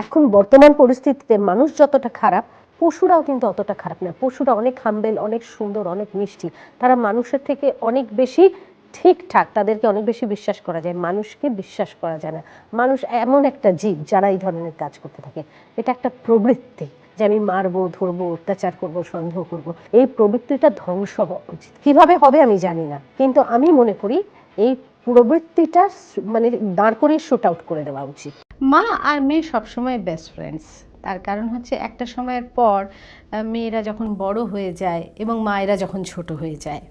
এখন বর্তমান পরিস্থিতিতে মানুষ যতটা খারাপ, পশুরাও কিন্তু অতটা খারাপ না। পশুরা অনেক হাম্বেল অনেক সুন্দর, অনেক মিষ্টি। তারা মানুষের থেকে অনেক বেশি ঠিকঠাক, তাদেরকে অনেক বেশি বিশ্বাস করা যায়। মানুষকে বিশ্বাস করা যায় না। মানুষ এমন একটা জীব যারা এই ধরনের কাজ করতে থাকে। এটা একটা প্রবৃত্তি যে আমি মারবো, ধরবো, অত্যাচার করব, সন্দেহ করব। এই প্রবৃত্তিটা ধ্বংস হওয়া উচিত। কীভাবে হবে আমি জানি না। কিন্তু আমি মনে করি এই প্রবৃত্তিটা মানে দাঁড় করে শুট আউট করে দেওয়া উচিত। মা আর মেয়ে সবসময় বেস্ট ফ্রেন্ডস তার কারণ হচ্ছে একটা সময়ের পর মেয়েরা যখন বড় হয়ে যায় এবং মায়েরা যখন ছোট হয়ে যায়।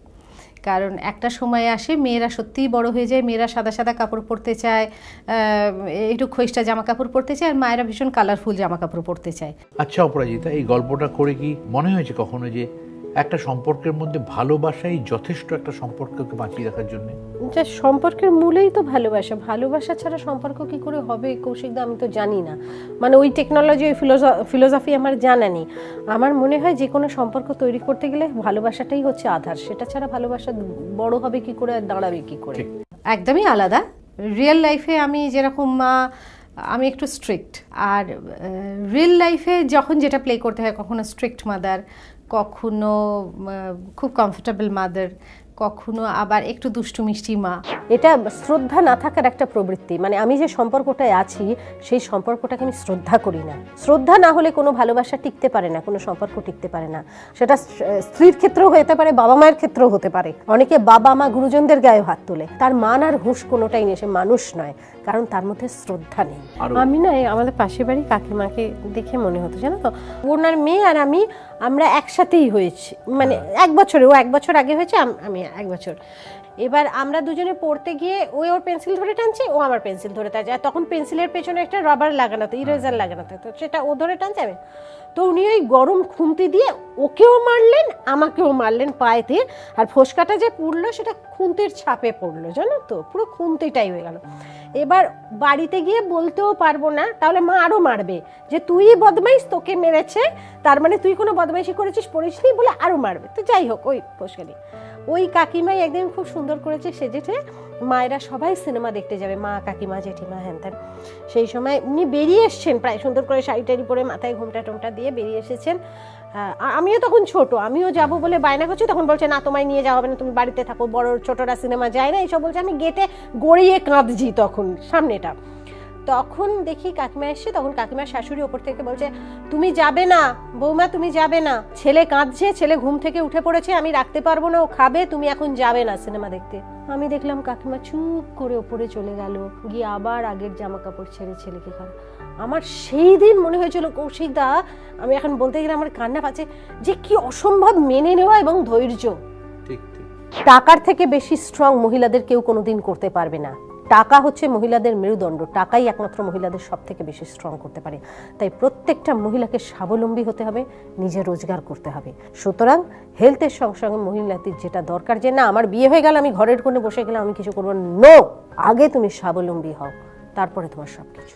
কারণ একটা সময় আসে মেয়েরা সত্যিই বড় হয়ে যায় মেয়েরা সাদা সাদা কাপড় পরতে চায় আহ, একটু খইসটা জামা কাপড় পরতে চায় আর মায়েরা ভীষণ কালারফুল জামা কাপড় পরতে চায়। আচ্ছা অপরাজিতা এই গল্পটা করে কি মনে হয়েছে কখনো যে একটা সম্পর্কের মধ্যে ভালোবাসাই যথেষ্ট একটা সম্পর্ককে বাঁচিয়ে রাখার জন্য। যে সম্পর্কের মূলেই তো ভালোবাসা। ভালোবাসা ছাড়া সম্পর্ক কি করে হবে? কৌশিকদা আমি তো জানি না। মানে ওই টেকনোলজি ওই ফিলোসফি আমার জানা নেই। আমার মনে হয় যে কোনো সম্পর্ক তৈরি করতে গেলে ভালোবাসাটাই হচ্ছে আধার। সেটা ছাড়া ভালোবাসা বড় হবে কি করে আর দাঁড়াবে কি করে? একদমই আলাদা। রিয়েল লাইফে আমি যেরকম মা আমি একটু স্ট্রিক্ট আর রিয়েল লাইফে যখন যেটা প্লে করতে হয়, কখনো স্ট্রিক্ট মাদার কখনো খুব কমফোর্টেবল মাদার কখনো আবার একটু দুষ্টু মিষ্টি মা। এটা শ্রদ্ধা না থাকার একটা প্রবৃত্তি। মানে আমি যে সম্পর্কটায় আছি সেই সম্পর্কটাকে আমি শ্রদ্ধা করি না। শ্রদ্ধা না হলে কোনো ভালোবাসা টিকতে পারে না কোনো সম্পর্ক টিকতে পারে না। সেটা স্ত্রীর ক্ষেত্রেও হতে পারে বাবা মায়ের ক্ষেত্রেও হতে পারে। অনেকে বাবা মা গুরুজনদের গায়ে হাত তোলে। তার মান আর হুঁশ কোনোটাই নেই সে মানুষ নয়। কারণ তার মধ্যে শ্রদ্ধা নেই। আমি না আমাদের পাশের বাড়ি কাকিমাকে দেখে মনে হতো জানো তো? ওনার মেয়ে আর আমি আমরা একসাথেই হয়েছি। মানে এক বছরে ও এক বছর আগে হয়েছে আম- এক বছর। এবার আমরা দুজনে পড়তে গিয়ে ওই ওর পেন্সিল ধরে টানছে, ও আমার পেন্সিল ধরে টানছে। আর তখন পেন্সিলের পেছনে একটা রাবার লাগানো তো ইরেজার লাগানো তো সেটা ও ধরে টানছে আমি। তো উনি ওই গরম খুন্তি দিয়ে ওকেও মারলেন, আমাকেও মারলেন পায়েতে। আর ফোসকাটা যে পড়ল, সেটা খুন্তির ছাপে পড়ল, জানো তো? পুরো খুন্তিটাই হয়ে গেল। এবার বাড়িতে গিয়ে বলতেও পারব না, তাহলে মা আরও মারবে। যে তুই বদমাইশ, তোকে মেরেছে, তার মানে তুই কোনো বদমাইশি করেছিস, পড়িসনি বলে আরও মারবে। তো যাই হোক, ওই ফোসকানি। ওই কাকিমাই একদিন খুব সুন্দর করেছে সেজেছে মায়েরা সবাই সিনেমা দেখতে যাবে, মা, কাকিমা, জেঠিমা, হ্যান ত্যান। সেই সময় উনি বেরিয়ে এসছেন প্রায় সুন্দর করে শাড়ি টাড়ি পরে মাথায় ঘুমটা টুমটা দিয়ে বেরিয়ে এসেছেন। আমিও তখন ছোট, আমিও যাব বলে বায়না করছি, তখন বলছে, না, তোমায় নিয়ে যাওয়া হবে না, তুমি বাড়িতে থাকো, বড়, ছোটরা সিনেমা যায় না। এইসব বলছে, আমি গেটে গড়িয়ে কাঁদছি তখন সামনেটা। তখন দেখি কাকিমা এসছে তখন কাকিমার শাশুড়ি ওপর থেকে বলছে তুমি যাবে না বৌমা তুমি যাবে না। ছেলে কাঁদছে ছেলে ঘুম থেকে উঠে পড়েছে আমি রাখতে পারব না ও খাবে তুমি এখন যাবে না সিনেমা দেখতে। আমি দেখলাম কাকিমা চুপ করে ওপরে চলে গেল গিয়ে আবার আগের জামা কাপড় ছেড়ে ছেলেকে খাওয়া আমার সেই দিন মনে হয়েছিল কৌশিক দা আমি এখন বলতে গেলে আমার কান্না পাচ্ছে যে কি অসম্ভব মেনে নেওয়া এবং ধৈর্য। ঠিক ঠিক। টাকার থেকে বেশি স্ট্রং মহিলাদের কেউ কোনোদিন করতে পারবে না। টাকা হচ্ছে মহিলাদের মেরুদণ্ড, টাকাই একমাত্র মহিলাদের সব থেকে বেশি স্ট্রং করতে পারে। তাই প্রত্যেকটা মহিলাকে স্বাবলম্বী হতে হবে, নিজে রোজগার করতে হবে। সুতরাং হেলথের সঙ্গে সঙ্গে মহিলাদের যেটা দরকার, যে না, আমার বিয়ে হয়ে গেল, আমি ঘরের কোণে বসে গেলাম, আমি কিছু করব নো। আগে তুমি স্বাবলম্বী হও, তারপরে তোমার সব কিছু